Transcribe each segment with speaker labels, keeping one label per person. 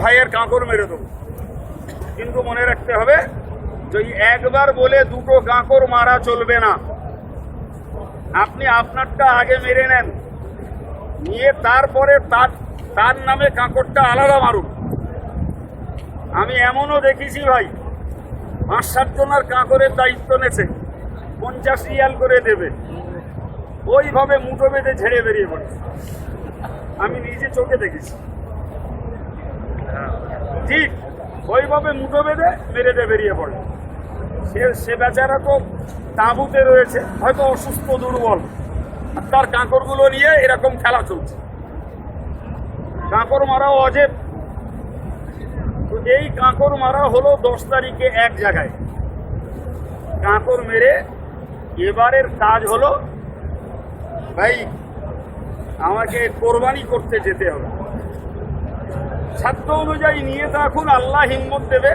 Speaker 1: ভাইয়ের কাঁকর মেরে দেবো। কিন্তু মনে রাখতে হবে যে একবার বলে দুটো কাঁকর মারা চলবে না, আপনি আপনারটা আগে মেরে নেন, নিয়ে তারপরে তার তার নামে কাঁকরটা আলাদা মারুন। আমি এমনও দেখেছি ভাই, পাঁচ সাতজনের কাঁকরের দায়িত্ব নেছে, পঞ্চাশ রিয়াল করে দেবে। ওইভাবে মুঠো বেঁধে ঝেড়ে বেরিয়ে পড়ে আমি নিজে চোখে দেখেছি। ঠিক ওইভাবে মুঠো বেঁধে মেরে দিয়ে বেরিয়ে পড়ে। সে সে বেচারা তো তাঁবুতে রয়েছে, হয়তো অসুস্থ, দুর্বল। তার কাঁকরগুলো নিয়ে এরকম খেলা চলছে। কাঁকর মারা অজেব। তো এই কাঁকর মারা হলো দশ তারিখে এক জায়গায়। কাঁকর মেরে এবারের কাজ হলো, ভাই, আমাকে কোরবানি করতে যেতে হবে। সাধ্য অনুযায়ী নিয়ে এখন আল্লাহ হিম্মত দেবে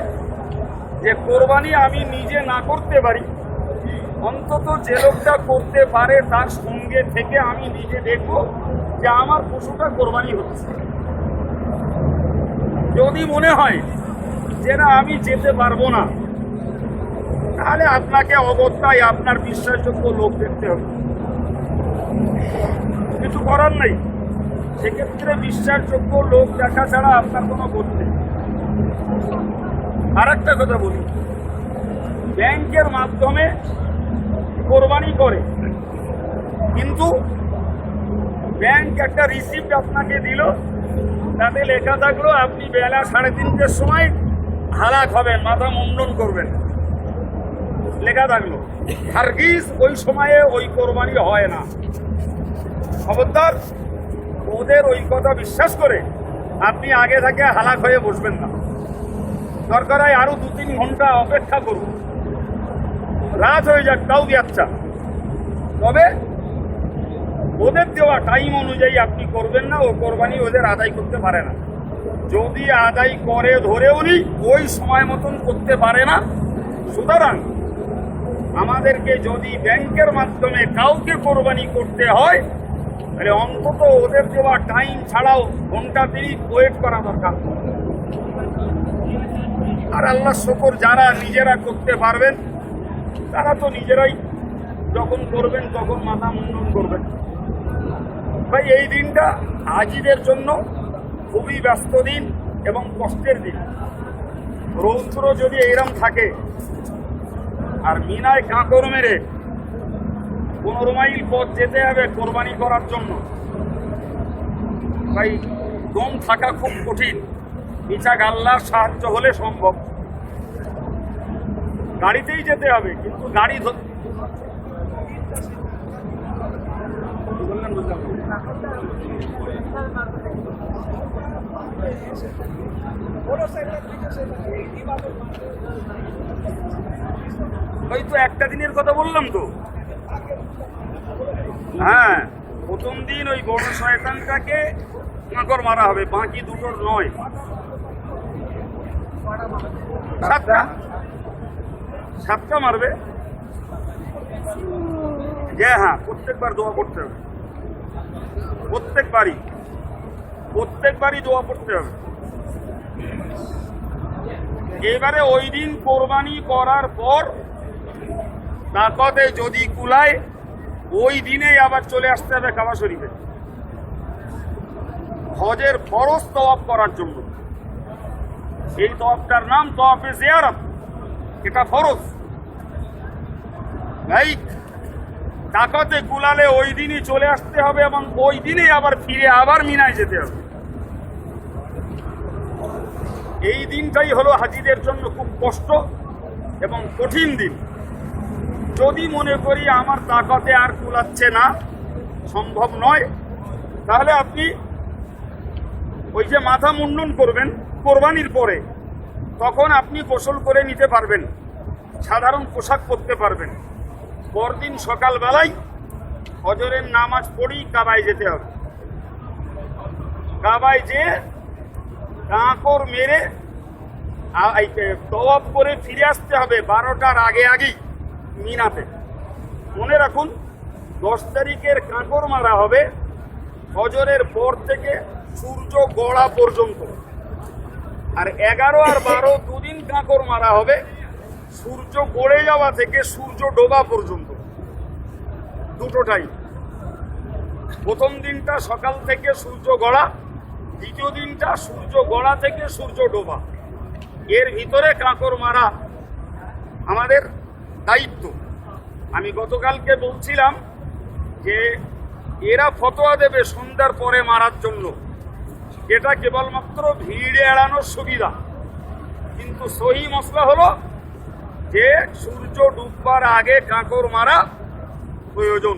Speaker 1: যে কোরবানি আমি নিজে না করতে পারি। অন্তত যে লোকটা করতে পারে তার সঙ্গে থেকে আমি নিজে দেখব যে আমার পশুটা কোরবানি হচ্ছে। যদি মনে হয় যে না, আমি যেতে পারব না, তাহলে আপনাকে অগত্যায় আপনার বিশ্বাসযোগ্য লোক দেখতে হবে। কিছু করার নেই। সেক্ষেত্রে বিশ্বাসযোগ্য লোক দেখা ছাড়া আপনার কোনো বোধ নেই। আর একটা কথা বলি। ব্যাংকের মাধ্যমে কোরবানি করে। কিন্তু ব্যাংক একটা রিসিপ্ট আপনাকে দিল, তাতে লেখা থাকল, আপনি বেলা সাড়ে তিনটের সময় হালাক হবেন, মাথা মুন্ডন করবেন। লেখা থাকল, হারগিজ ওই সময়ে ওই কোরবানি হয় না। খবরদার ওদের ওই কথা বিশ্বাস করে আপনি আগে থেকে হালাক হয়ে বসবেন না। দরকার হয় আরও দু তিন ঘণ্টা অপেক্ষা করুন। রাত হয়ে যাক, তাও আচ্ছা। তবে ওদের দেওয়া টাইম অনুযায়ী আপনি করবেন না, ও কোরবানি ওদের আদায় করতে পারে না। যদি আদায় করে ধরে উনি ওই সময় মতন করতে পারে না। সুতরাং আমাদেরকে যদি ব্যাংকের মাধ্যমে কাউকে কোরবানি করতে হয় তাহলে অন্তত ওদের দেওয়া টাইম ছাড়াও ঘণ্টা তিরিশ ওয়েট করা দরকার। আর আল্লাহ শকর যারা নিজেরা করতে পারবেন, তারা তো নিজেরাই যখন করবেন তখন মাথা মুন্ডন করবেন। ভাই, এই দিনটা হাজিদের জন্য খুবই ব্যস্ত দিন এবং কষ্টের দিন। রৌদ্র যদি এইরকম থাকে, আর মিনায় কাঁকর মেরে পনেরো মাইল পথ যেতে হবে কোরবানি করার জন্য। তাই দম থাকা খুব কঠিন। ইচ্ছা আল্লাহর সাহায্য হলে সম্ভব। গাড়িতেই যেতে হবে, কিন্তু গাড়ি। ওই তো একটা দিনের কথা বললাম তো। হ্যাঁ প্রথম দিন ওই বড় শয়তানটাকে কাঁকর মারা হবে, বাকি দুটোর নয়। সাতটা? সাতটা মারবে? হ্যাঁ হ্যাঁ প্রত্যেকবার দোয়া করতে হবে। প্রত্যেকবারই। প্রত্যেকবারই দোয়া করতে হবে। এবারে ওই দিন কোরবানি করার পর তাকতে যদি কুলায় ওই দিনেই আবার চলে আসতে হবে কাবা শরীফে। হজের ফরজ তওয়াফ করার জন্য। এই তওয়াফটার নাম তওয়াফে জিয়ারত। এটা ফরজ। রাইট তাকতে কুলালে ওই দিনই চলে আসতে হবে এবং ওই দিনেই আবার ফিরে আবার মিনায় যেতে হবে। এই দিনটাই হলো হাজিদের জন্য খুব কষ্ট এবং কঠিন দিন। যদি মনে করি আমার তাকতে আর কুলাচ্ছে না, সম্ভব নয়, তাহলে আপনি ওই যে মাথা মুন্ডন করবেন কোরবানির পরে, তখন আপনি গোসল করে নিতে পারবেন, সাধারণ পোশাক পরতে পারবেন। পরদিন সকালবেলায় হজরের নামাজ পড়েই কাবায় যেতে হবে। কাবায় যে কাঁকর মেরে তওয়াব করে ফিরে আসতে হবে বারোটার আগে আগেই। মিনাতে। মনে রাখুন, দশ তারিখের কাঁকর মারা হবে হজরের পর থেকে সূর্য গড়া পর্যন্ত। আর এগারো আর বারো দুদিন কাঁকর মারা হবে, সূর্য গড়ে যাওয়া থেকে সূর্য ডোবা পর্যন্ত। দুটোটাই প্রথম দিনটা সকাল থেকে সূর্য গড়া, দ্বিতীয় দিনটা সূর্য গড়া থেকে সূর্য ডোবা। এর ভিতরে কাঁকর মারা। আমাদের দায়িত্ব। আমি গতকালকে বলছিলাম যে এরা ফতোয়া দেবে সন্ধ্যার পরে মারার জন্য। এটা কেবলমাত্র ভিড় এড়ানোর সুবিধা। কিন্তু সহি মশলা হলো যে সূর্য ডুববার আগে কাঁকর মারা প্রয়োজন।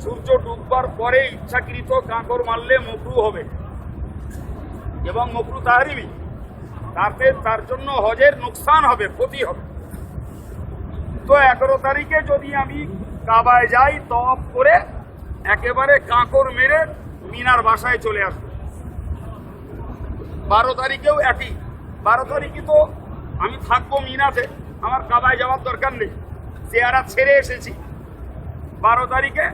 Speaker 1: সূর্য ডুববার পরে ইচ্ছাকৃত কাঁকর মারলে মকরু হবে। এবং মকরু তাহারিবি। তাতে তার জন্য হজের নোকসান হবে, ক্ষতি হবে। তো এগারো তারিখে যদি আমি কাবায় যাই তপ করে একেবারে কাঁকর মেরে মিনার বাসায় চলে আসব। বারো তারিখেও একই। বারো তারিখে তো আমি থাকব মিনাতে। আমার কাবায় যাওয়ার দরকার নেই। চেয়ারা ছেড়ে এসেছি। বারো তারিখে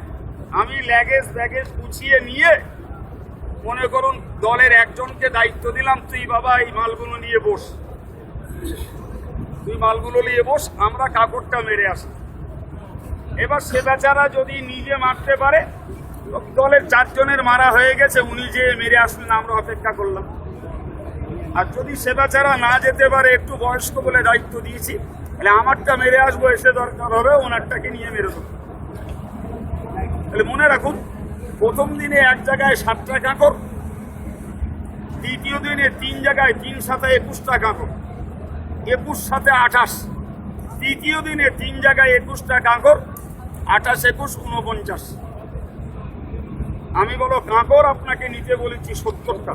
Speaker 1: আমি ল্যাগেজ ব্যাগেজ গুছিয়ে নিয়ে মনে করুন দলের একজনকে দায়িত্ব দিলাম, তুই বাবা এই মালগুলো নিয়ে বস। তুই মালগুলো নিয়ে বস, আমরা কাপড়টা মেরে আসি। এবার সে বেচারা যদি নিজে মারতে পারে দলের চারজনের মারা হয়ে গেছে, উনি যে মেরে আসলেন, আমরা অপেক্ষা করলাম। আর যদি সে বেচারা না যেতে পারে, একটু বয়স্ক বলে দায়িত্ব দিয়েছি, তাহলে আমারটা মেরে আসব, এসে দরকার হবে, ওনারটাকে নিয়ে মেরে দেবো। তাহলে মনে রাখুন, প্রথম দিনে এক জায়গায় সাতটা কাঁকর, দ্বিতীয় দিনে তিন জায়গায় তিন সাথে একুশটা কাঁকর। একুশ সাথে আঠাশ। তৃতীয় দিনে তিন জায়গায় একুশটা কাঁকর, আঠাশ একুশ উনপঞ্চাশ আমি বলো, কাঁকর আপনাকে নিতে বলেছি সত্তরটা।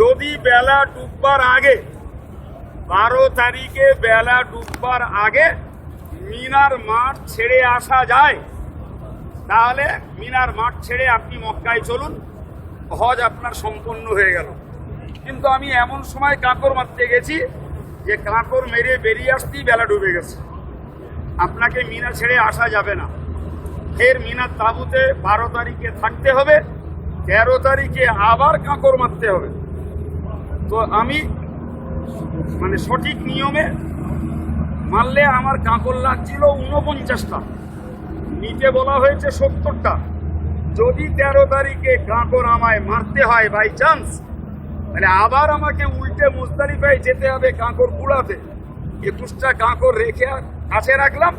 Speaker 1: যদি বেলা ডুববার আগে, বারো তারিখে বেলা ডুববার আগে মিনার মাঠ ছেড়ে আসা যায়, তাহলে মিনার মাঠ ছেড়ে আপনি মক্কায় চলুন, হজ আপনার সম্পন্ন হয়ে গেল। কিন্তু আমি এমন সময় কাঁকর মারতে গেছি যে কাঁকর মেরে বেরিয়ে আসতেই বেলা ডুবে গেছে। আপনাকে মিনা ছেড়ে আসা যাবে না। ফের মিনার তাঁবুতে বারো তারিখে থাকতে হবে, তেরো তারিখে আবার কাঁকর মারতে হবে। তো আমি মানে সঠিক নিয়মে মারলে আমার কাঁকর লাগছিল উনপঞ্চাশটা নিতে বলা হয়েছে সত্তরটা। যদি তেরো তারিখে কাঁকর আমায় মারতে হয় বাই চান্স তাহলে আবার আমাকে উল্টে মুস্তারিফায় যেতে হবে কাঁকর কুড়াতে একুশটা কাঁকর রেখে কাছে রাখলাম।